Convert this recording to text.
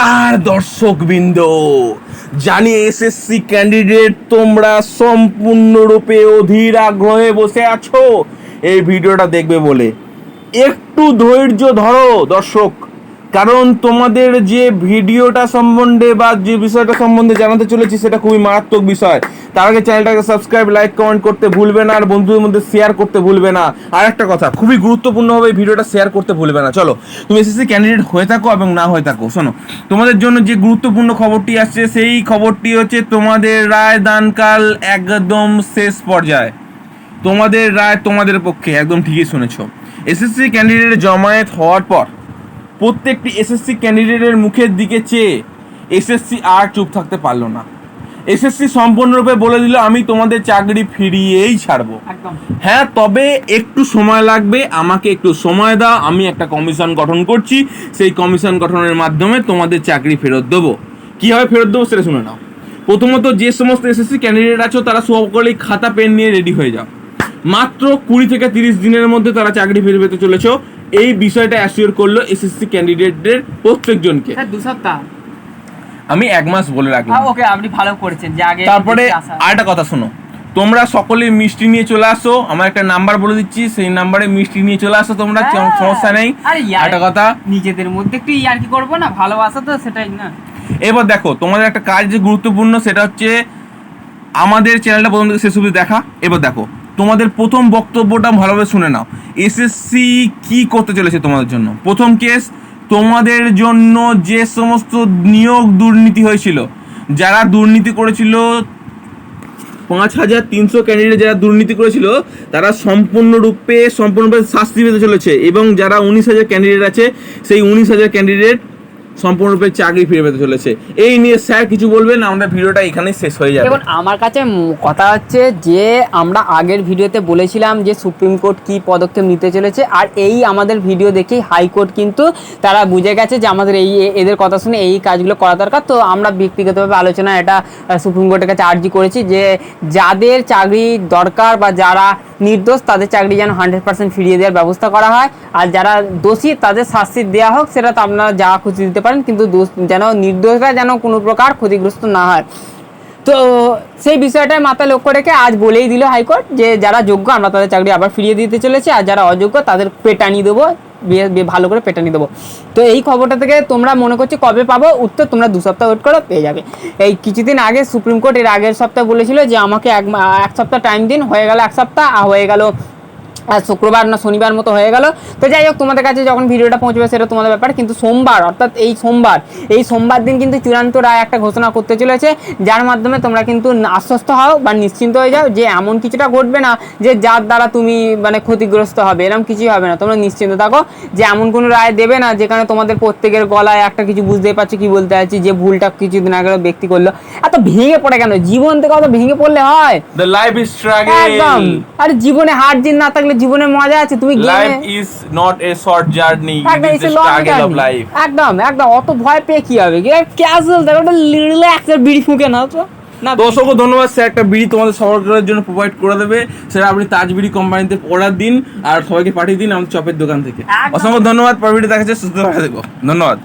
নমস্কার দর্শকবৃন্দ। জানি এসএসসি ক্যান্ডিডেট তোমরা সম্পূর্ণরূপে অধীর আগ্রহে বসে আছো। এই ভিডিওটা দেখবে বলে। একটু ধৈর্য ধরো দর্শক। কারণ তোমাদের যে ভিডিওটা সম্বন্ধে বা যে বিষয়টা সম্বন্ধে জানাতে চলেছি, সেটা খুবই মারাত্মক বিষয়। তার আগে চ্যানেলটাকে সাবস্ক্রাইব লাইক কমেন্ট করতে ভুলবে না, আর বন্ধুদের মধ্যে শেয়ার করতে ভুলবে না। আর একটা কথা, খুবই গুরুত্বপূর্ণভাবে এই ভিডিওটা শেয়ার করতে ভুলবে না। চলো, তুমি এসএসসি ক্যান্ডিডেট হয়ে থাকো এবং না হয়ে থাকো, শোনো। তোমাদের জন্য যে গুরুত্বপূর্ণ খবরটি আসছে, সেই খবরটি হচ্ছে তোমাদের রায় দানকাল একদম শেষ পর্যায়ে। তোমাদের রায় তোমাদের পক্ষে, একদম ঠিকই শুনেছ। এসএসসি ক্যান্ডিডেট জমায়েত হওয়ার পর প্রত্যেকটি এসএসসি ক্যান্ডিডেটের মুখের দিকে চেয়ে এসএসসি আর চুপ থাকতে পারল না। এসএসসি সম্পূর্ণরূপে বলে দিল আমি তোমাদের চাকরি ফিরিয়েই ছাড়বো। হ্যাঁ তবে একটু সময় লাগবে আমাকে একটু সময় দাও আমি একটা কমিশন গঠন করছি সেই কমিশন গঠনের মাধ্যমে তোমাদের চাকরি ফেরত দেবো। কীভাবে ফেরত দেবো সেটা শুনে নাও। প্রথমত যে সমস্ত এসএসসি ক্যান্ডিডেট আছো তারা সকলেই খাতা পেন নিয়ে রেডি হয়ে যাও। মাত্র কুড়ি থেকে তিরিশ দিনের মধ্যে তারা চাকরি ফিরে পেতে চলেছো। এই বিষয়টা অ্যাসিওর করল এসএসসি ক্যান্ডিডেটদের প্রত্যেকজনকে। স্যার দু সপ্তাহ। আমি এক মাস বলে রাখলাম। ওকে আপনি ভালো করেছেন যে আগে তারপরে। আরেকটা কথা শোনো। তোমরা সকলে মিষ্টি নিয়ে চলে আসো। আমার একটা নাম্বার বলে দিচ্ছি সেই নাম্বারে মিষ্টি নিয়ে চলে আসো তোমরা হ্যাঁ। সমস্যা নেই। একটা কথা। নিজেদের মধ্যে একটু ইয়ার কি করব না ভালোবাসা তো সেটাই না। এবার দেখো তোমাদের একটা কাজ যে গুরুত্বপূর্ণ সেটা হচ্ছে আমাদের চ্যানেলটা প্রথম থেকে শেষ অবধি দেখা। এবার দেখো তোমাদের প্রথম বক্তব্যটা ভালোভাবে শুনে নাও। এসএসসি কি করতে চলেছে তোমাদের জন্য? প্রথম কেস তোমাদের জন্য যে সমস্ত নিয়োগ দুর্নীতি হয়েছিল, যারা দুর্নীতি করেছিল, পাঁচ হাজার তিনশো ক্যান্ডিডেট যারা দুর্নীতি করেছিল, তারা সম্পূর্ণরূপে সম্পূর্ণরূপে শাস্তি পেতে চলেছে এবং যারা উনিশ হাজার ক্যান্ডিডেট আছে, সেই উনিশ হাজার ক্যান্ডিডেট সম্পূর্ণরূপে চাকরি ফিরে পেতে চলেছে। এই নিয়ে স্যার কিছু বলবেন? আমাদের ভিডিওটা এখানেই শেষ হয়ে যাবে। দেখুন, আমার কাছে কথা হচ্ছে যে, আমরা আগের ভিডিওতে বলেছিলাম যে, সুপ্রিম কোর্ট কি পদক্ষেপ নিতে চলেছে, আর এই আমাদের ভিডিও দেখেই হাইকোর্ট কিন্তু তারা বুঝে গেছে যে, আমাদের এই এদের কথা শুনে এই কাজগুলো করা দরকার। তো আমরা ব্যক্তিগতভাবে আলোচনা এটা সুপ্রিম কোর্টের কাছে আর্জি করেছি যে, যাদের চাকরি দরকার বা যারা নির্দোষ, তাদের চাকরি যেন হান্ড্রেড পার্সেন্ট ফিরিয়ে দেওয়ার ব্যবস্থা করা হয়। আর যারা দোষী, তাদের শাস্তি দেওয়া হোক, সেটা তো আপনারা যা খুশি দিতে পারেন, কিন্তু দোষ যেন, নির্দোষরা যেন কোনো প্রকার ক্ষতিগ্রস্ত না হয়। তো সেই বিষয়টাই মাথায় লক্ষ্য রেখে আজ বলেই দিল হাইকোর্ট যে, যারা যোগ্য, আমরা তাদের চাকরি আবার ফিরিয়ে দিতে চলেছি, আর যারা অযোগ্য, তাদের পেটানি দেবো। ভালো করে পেটানি দেবো। তো এই খবরটা থেকে তোমরা মনে করছি কবে পাবো? উত্তর তোমরা দু সপ্তাহ ওয়েট করো, পেয়ে যাবে। এই কিছুদিন আগে সুপ্রিম কোর্ট এর আগের সপ্তাহে বলেছিল যে আমাকে এক এক সপ্তাহ টাইম দিন, হয়ে গেল এক সপ্তাহ হয়ে গেল শুক্রবার না শনিবার মতো হয়ে গেল। তো যাই হোক তোমাদের কাছে যখন ভিডিওটা পৌঁছবে সেটা তোমাদের ব্যাপার। কিন্তু সোমবার অর্থাৎ এই সোমবার এই সোমবার দিন কিন্তু চূড়ান্ত রায় একটা ঘোষণা করতে চলেছে। যার মাধ্যমে তোমরা কিন্তু আশ্বস্ত হও বা নিশ্চিন্ত হয়ে যাও যে এমন কিছুটা ঘটবে না যে যার দ্বারা তুমি মানে ক্ষতিগ্রস্ত হবে। এরকম কিছুই হবে না। তোমরা নিশ্চিন্ত থাকো যে এমন কোনো রায় দেবে না যেখানে তোমাদের প্রত্যেকের গলায় একটা কিছু বুঝতেই পারছ কি বলতে চাইছি যে ভুলটা কিছুদিন আগে ব্যক্তি করল। এত ভেঙে পড়ে কেন? জীবন থেকে অত ভেঙে পড়লে হয়। একদম। আরে জীবনে হার জিন না থাকলে জীবনে মজা আছে তুমি life is not a short journey it is struggle of life একদম একদম অত ভয় পেয়ে কি হবে? ক্যাজুয়াল দেখো একটা রিল্যাক্সের বিড়ি ফুঁকে নাও তো। না অসংখ্য ধন্যবাদ স্যার একটা বিড়ি তোমাদের সরকারের জন্য প্রোভাইড করে দেবে। স্যার আপনি তাজ বিড়ি কোম্পানিতে অর্ডার দিন আর সবাইকে পাঠিয়ে দিন আমাদের চপের দোকান থেকে। অসংখ্য ধন্যবাদ পর ভিডিও দেখা যাচ্ছে সুস্থ থাকা। দেখো ধন্যবাদ।